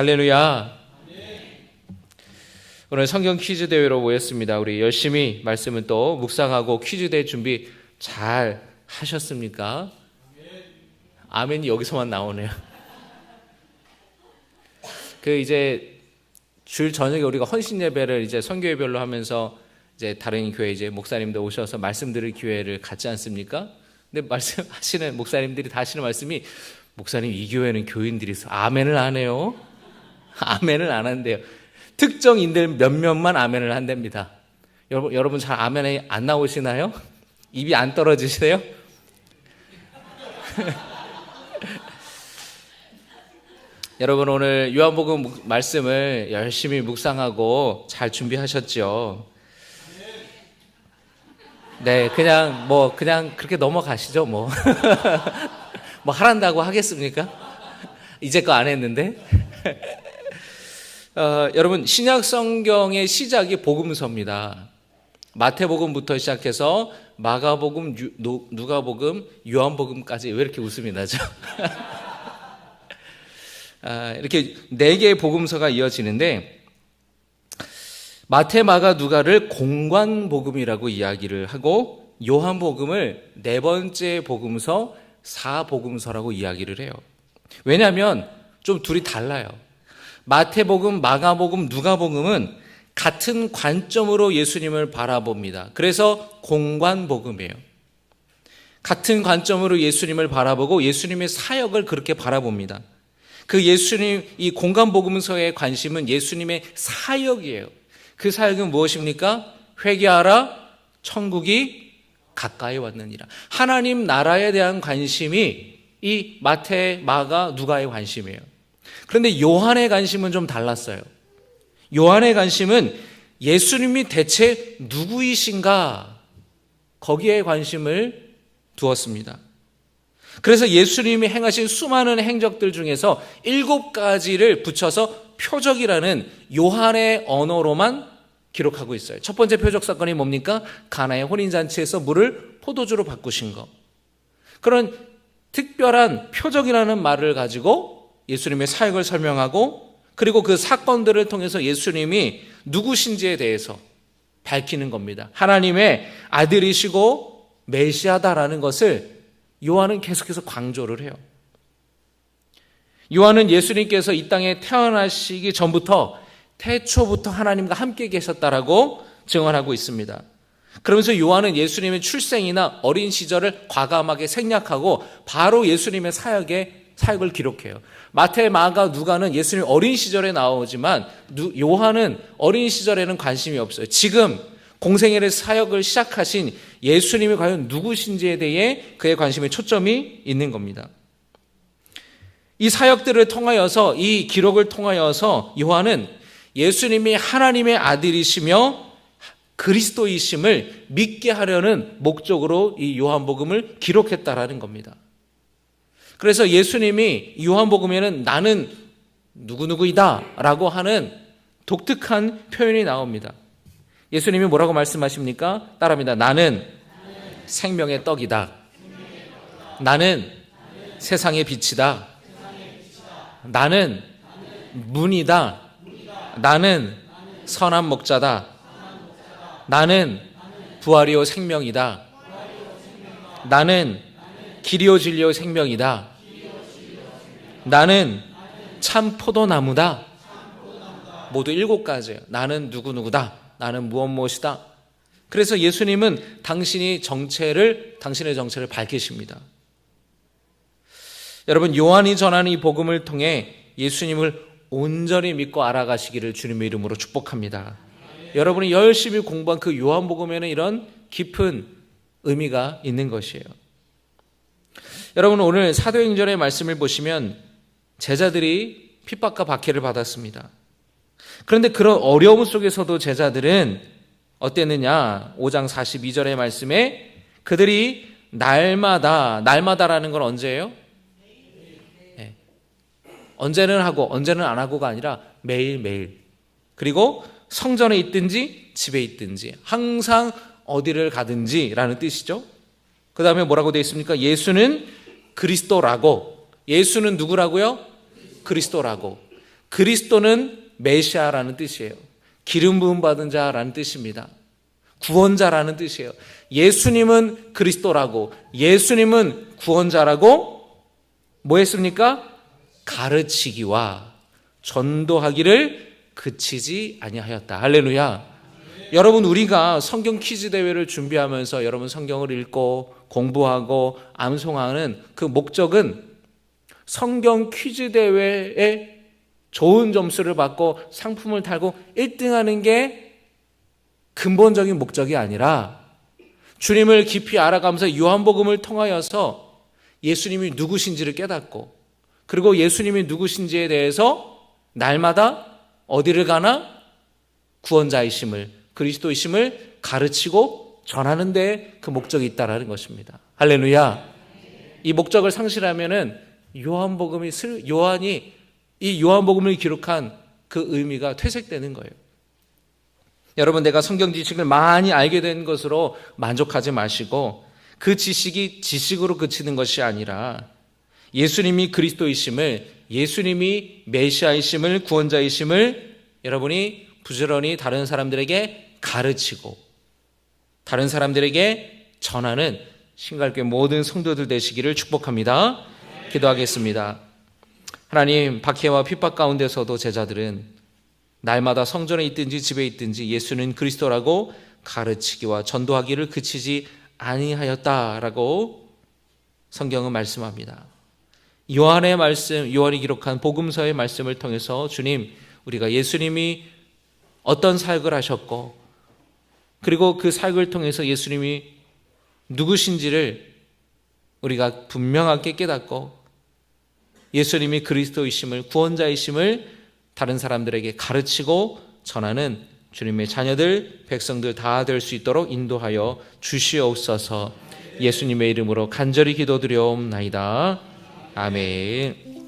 할렐루야. 오늘 성경 퀴즈 대회로 모였습니다. 우리 열심히 말씀은 또 묵상하고 퀴즈 대회 준비 잘 하셨습니까? 아멘이 여기서만 나오네요. 그 이제 줄 저녁에 우리가 헌신 예배를 이제 선교회별로 하면서 이제 다른 교회 이제 목사님들 오셔서 말씀 드릴 기회를 갖지 않습니까? 근데 말씀하시는 목사님들이 다 하시는 말씀이 목사님 이 교회는 교인들이 아멘을 안 해요. 아멘을 안 한대요. 특정 인들 몇몇만 아멘을 한답니다. 여러분 여러분 잘 아멘이 안 나오시나요? 입이 안 떨어지세요? 여러분 오늘 요한복음 묵- 말씀을 열심히 묵상하고 잘 준비하셨죠? 네, 그냥 뭐 그냥 그렇게 넘어가시죠, 뭐. 뭐 하란다고 하겠습니까? 이제 거안 했는데. 어, 여러분 신약 성경의 시작이 복음서입니다. 마태복음부터 시작해서 마가복음, 누가복음, 요한복음까지 왜 이렇게 웃음이 나죠? 아, 이렇게 네 개의 복음서가 이어지는데 마태, 마가, 누가를 공관 복음이라고 이야기를 하고 요한복음을 네 번째 복음서, 사복음서라고 이야기를 해요. 왜냐하면 좀 둘이 달라요. 마태복음, 마가복음, 누가복음은 같은 관점으로 예수님을 바라봅니다. 그래서 공관복음이에요. 같은 관점으로 예수님을 바라보고 예수님의 사역을 그렇게 바라봅니다. 그 예수님 이 공간 복음서의 관심은 예수님의 사역이에요. 그 사역은 무엇입니까? 회개하라 천국이 가까이 왔느니라. 하나님 나라에 대한 관심이 이 마태, 마가, 누가의 관심이에요. 그런데 요한의 관심은 좀 달랐어요. 요한의 관심은 예수님이 대체 누구이신가 거기에 관심을 두었습니다. 그래서 예수님이 행하신 수많은 행적들 중에서 일곱 가지를 붙여서 표적이라는 요한의 언어로만 기록하고 있어요. 첫 번째 표적 사건이 뭡니까? 가나의 혼인잔치에서 물을 포도주로 바꾸신 거. 그런 특별한 표적이라는 말을 가지고 예수님의 사역을 설명하고 그리고 그 사건들을 통해서 예수님이 누구신지에 대해서 밝히는 겁니다. 하나님의 아들이시고 메시아다라는 것을 요한은 계속해서 강조를 해요. 요한은 예수님께서 이 땅에 태어나시기 전부터 태초부터 하나님과 함께 계셨다라고 증언하고 있습니다. 그러면서 요한은 예수님의 출생이나 어린 시절을 과감하게 생략하고 바로 예수님의 사역에 사역을 기록해요. 마태, 마가, 누가는 예수님 어린 시절에 나오지만 요한은 어린 시절에는 관심이 없어요. 지금 공생애의 사역을 시작하신 예수님이 과연 누구신지에 대해 그의 관심에 초점이 있는 겁니다. 이 사역들을 통하여서 이 기록을 통하여서 요한은 예수님이 하나님의 아들이시며 그리스도이심을 믿게 하려는 목적으로 이 요한복음을 기록했다라는 겁니다. 그래서 예수님이 요한복음에는 나는 누구누구이다 라고 하는 독특한 표현이 나옵니다. 예수님이 뭐라고 말씀하십니까? 따라합니다. 나는 생명의 떡이다. 나는 세상의 빛이다. 나는 문이다. 나는 선한 목자다. 나는 부활이요 생명이다. 나는 길이요 진리요 생명이다. 나는 참 포도나무다. 모두 일곱 가지예요. 나는 누구누구다. 나는 무엇 무엇이다. 그래서 예수님은 당신이 정체를 당신의 정체를 밝히십니다. 여러분 요한이 전하는 이 복음을 통해 예수님을 온전히 믿고 알아가시기를 주님의 이름으로 축복합니다. 여러분이 열심히 공부한 그 요한복음에는 이런 깊은 의미가 있는 것이에요. 여러분 오늘 사도행전의 말씀을 보시면 제자들이 핍박과 박해를 받았습니다. 그런데 그런 어려움 속에서도 제자들은 어땠느냐? 5장 42절의 말씀에 그들이 날마다 날마다라는 건 언제예요? 네. 언제는 하고 언제는 안 하고가 아니라 매일매일. 그리고 성전에 있든지 집에 있든지 항상 어디를 가든지라는 뜻이죠. 그 다음에 뭐라고 되어 있습니까? 예수는 그리스도라고. 예수는 누구라고요? 그리스도라고. 그리스도는 메시아라는 뜻이에요. 기름 부음 받은 자라는 뜻입니다. 구원자라는 뜻이에요. 예수님은 그리스도라고 예수님은 구원자라고 뭐 했습니까? 가르치기와 전도하기를 그치지 아니하였다. 할렐루야. 여러분 우리가 성경 퀴즈 대회를 준비하면서 여러분 성경을 읽고 공부하고 암송하는 그 목적은 성경 퀴즈 대회에 좋은 점수를 받고 상품을 달고 1등 하는 게 근본적인 목적이 아니라 주님을 깊이 알아가면서 요한복음을 통하여서 예수님이 누구신지를 깨닫고 그리고 예수님이 누구신지에 대해서 날마다 어디를 가나 구원자이심을 그리스도이심을 가르치고 전하는 데그 목적이 있다라는 것입니다. 할렐루야. 이 목적을 상실하면은 요한복음이 슬 요한이 이 요한복음을 기록한 그 의미가 퇴색되는 거예요. 여러분 내가 성경 지식을 많이 알게 된 것으로 만족하지 마시고 그 지식이 지식으로 그치는 것이 아니라 예수님이 그리스도이심을 예수님이 메시아이심을 구원자이심을 여러분이 부지런히 다른 사람들에게 가르치고 다른 사람들에게 전하는 신갈교 모든 성도들 되시기를 축복합니다. 기도하겠습니다. 하나님 박해와 핍박 가운데서도 제자들은 날마다 성전에 있든지 집에 있든지 예수는 그리스도라고 가르치기와 전도하기를 그치지 아니하였다라고 성경은 말씀합니다. 요한의 말씀, 요한이 기록한 복음서의 말씀을 통해서 주님, 우리가 예수님이 어떤 사역을 하셨고, 그리고 그 사역을 통해서 예수님이 누구신지를 우리가 분명하게 깨닫고, 예수님이 그리스도이심을, 구원자이심을 다른 사람들에게 가르치고 전하는 주님의 자녀들, 백성들 다 될 수 있도록 인도하여 주시옵소서 예수님의 이름으로 간절히 기도드려옵나이다. 아멘.